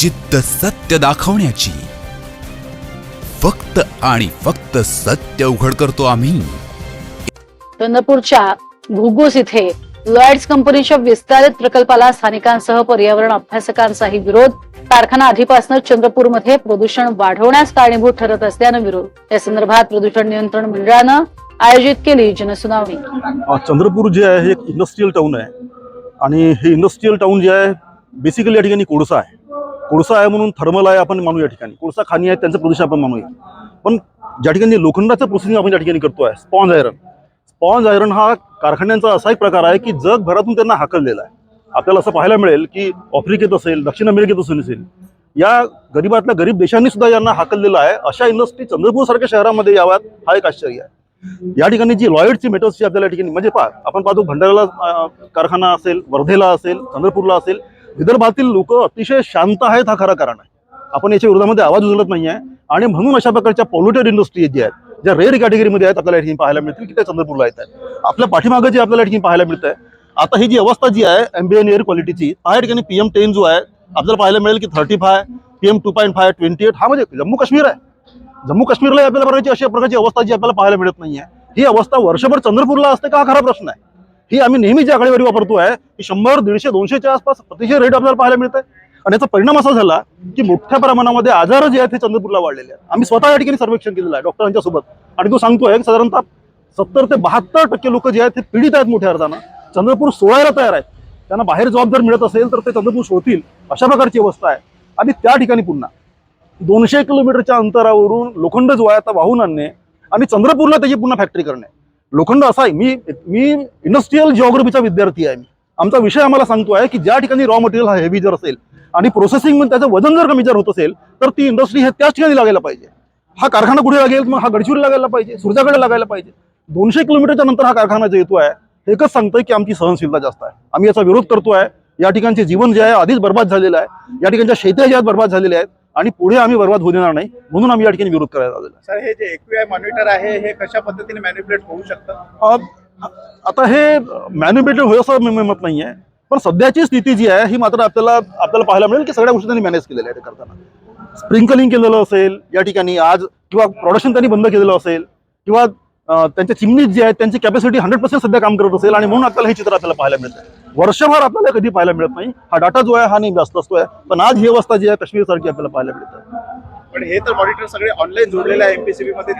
जिद्द सत्य दाखवण्याची. फक्त आणि फक्त सत्य उघड करतो आम्ही. चंद्रपूरच्या घुगुस इथे लॉयड्स कंपनीच्या विस्तारित प्रकल्पाला स्थानिकांसह पर्यावरण अभ्यासकांचाही विरोध. कारखाना आधीपासूनच चंद्रपूरमध्ये प्रदूषण वाढवण्यास कारणीभूत ठरत असल्यानं विरोध. या संदर्भात प्रदूषण नियंत्रण मंडळानं आयोजित केली जनसुनावणी. चंद्रपूर जे आहे हे एक इंडस्ट्रीयल टाऊन आहे. आणि हे इंडस्ट्रीयल टाऊन जे आहे बेसिकली या ठिकाणी कोळसा आहे. कोळसा आहे म्हणून थर्मल आहे आपण मानू या ठिकाणी. कोळसा खाणी आहे त्यांचं प्रदूषण आपण मानूया. पण ज्या ठिकाणी लोखंडाचं प्रोसेसिंग आपण या ठिकाणी करतो आहे स्पॉन्ज आयरन स्पॉन्ज आयरन हा कारखान्यांचा असा एक प्रकार आहे की जगभरातून त्यांना हाकललेला आहे. आपल्याला असं पाहायला मिळेल की आफ्रिकेत असेल दक्षिण अमेरिकेत असेल असेल या गरीबातल्या गरीब देशांनी सुद्धा यांना हाकललेलं आहे. अशा इंडस्ट्री चंद्रपूर सारख्या शहरामध्ये याव्यात हा एक आश्चर्य आहे. या ठिकाणी जी लॉयडची मेटल्सची आपल्याला या ठिकाणी म्हणजे पहा आपण पाहतो भंडाऱ्याला कारखाना असेल वर्धेला असेल चंद्रपूरला असेल विदर्भातील लोक अतिशय शांत आहेत हा खरा कारण आहे. आपण याच्या विरोधामध्ये आवाज उचलत नाही आहे. आणि म्हणून अशा प्रकारच्या पॉल्युटेड इंडस्ट्री ज्या आहेत ज्या रेअर कॅटेगरीमध्ये आहेत आपल्याला ठिकाणी पाहायला मिळतील की त्या चंद्रपूरला येत आहेत. आपल्या पाठीमागे जे आपल्याला ठिकाणी पाहायला मिळत आहे आता ही जी अवस्था जी आहे एम्बियन एअर क्वालिटीची हा या ठिकाणी पीएम टेन जो आहे आपल्याला पाहायला मिळेल की thirty five PM two point five twenty eight हा म्हणजे जम्मू काश्मीर आहे. जम्मू काश्मीरला आपल्याला अशा प्रकारची अवस्था जी आपल्याला पाहायला मिळत नाहीये. ही अवस्था वर्षभर चंद्रपूरला असते का? हा खरा प्रश्न आहे. ही आम्ही नेहमी जी आकडेवारी आहे की शंभर दीडशे दोनशेच्या आसपास अतिशय रेट आपल्याला पाहायला मिळत आहे आणि याचा परिणाम असा झाला की मोठ्या प्रमाणामध्ये आजार जे आहेत ते चंद्रपूरला वाढलेले आहेत. आम्ही स्वतः या ठिकाणी सर्वेक्षण केलेलं आहे डॉक्टरांच्या सोबत. आणि तो सांगतोय की साधारणतः सत्तर ते बहात्तर टक्के लोक जे आहेत ते पीडित आहेत मोठ्या अर्थानं. चंद्रपूर सोडायला तयार आहेत. त्यांना बाहेर जॉब जर मिळत असेल तर ते चंद्रपूर सोडतील अशा प्रकारची अवस्था आहे. आणि त्या ठिकाणी पुन्हा दोनशे किलोमीटरच्या अंतरावरून लोखंड जो आहे आता वाहून आणणे आणि चंद्रपूरला त्याची पुन्हा फॅक्टरी करणे. लोखंड असा आहे. मी मी इंडस्ट्रीयल जिओग्राफीचा विद्यार्थी आहे मी. आमचा विषय आम्हाला सांगतो आहे की ज्या ठिकाणी रॉ मटेरियल हा हेवी जर असेल आणि प्रोसेसिंगमध्ये त्याचं वजन जर कमी जर होत असेल तर ती इंडस्ट्री हे त्याच ठिकाणी लागायला पाहिजे. हा कारखाना कुठे लागेल? मग हा गडचिरोली लागायला पाहिजे सुरजाकडे लागायला पाहिजे. दोनशे किलोमीटरच्या नंतर हा कारखाना जो येतो आहे हे एकच सांगतोय की आमची सहनशीलता जास्त आहे. आम्ही याचा विरोध करतो आहे या ठिकाणचे जीवन जे आहे आधीच बर्बाद झालेलं आहे. या ठिकाणच्या शेत्या ज्या आहेत बर्बाद झालेल्या आहेत. आणि पुढे आम्ही बर्बाद होऊ देणार नाही म्हणून आम्ही या ठिकाणी विरोध करायला आलेलो. सर हे जे एक्यूआय मॉनिटर आहे हे कशा पद्धतीने मॅन्युप्युलेट होऊ शकतं? आता हे मॅन्युपेटेड होईल असं मी मत नाही आहे पण सध्याची स्थिती जी आहे ही मात्र आपल्याला आपल्याला पाहायला मिळेल की सगळ्या गोष्टी त्यांनी मॅनेज केलेल्या आहेत करताना. स्प्रिंकलिंग केलेलं असेल या ठिकाणी आज किंवा प्रोडक्शन त्यांनी बंद केलेलं असेल किंवा त्यांच्या चिमणीत जे आहेत त्यांची कॅपॅसिटी हंड्रेड पर्सेंट सध्या काम करत असेल आणि म्हणून आपल्याला हे चित्र आपल्याला पाहायला मिळतं वर्षभर आपल्याला कधी पाहायला मिळत नाही. हा डाटा जो आहे हा नेहमी जास्त असतो आहे. पण आज ही अवस्था जी आहे काश्मीर सारखी आपल्याला पाहायला मिळतं पण हे तर मॉनिटर सगळे ऑनलाईन जोडलेले आहे एमपीसीबी मध्ये.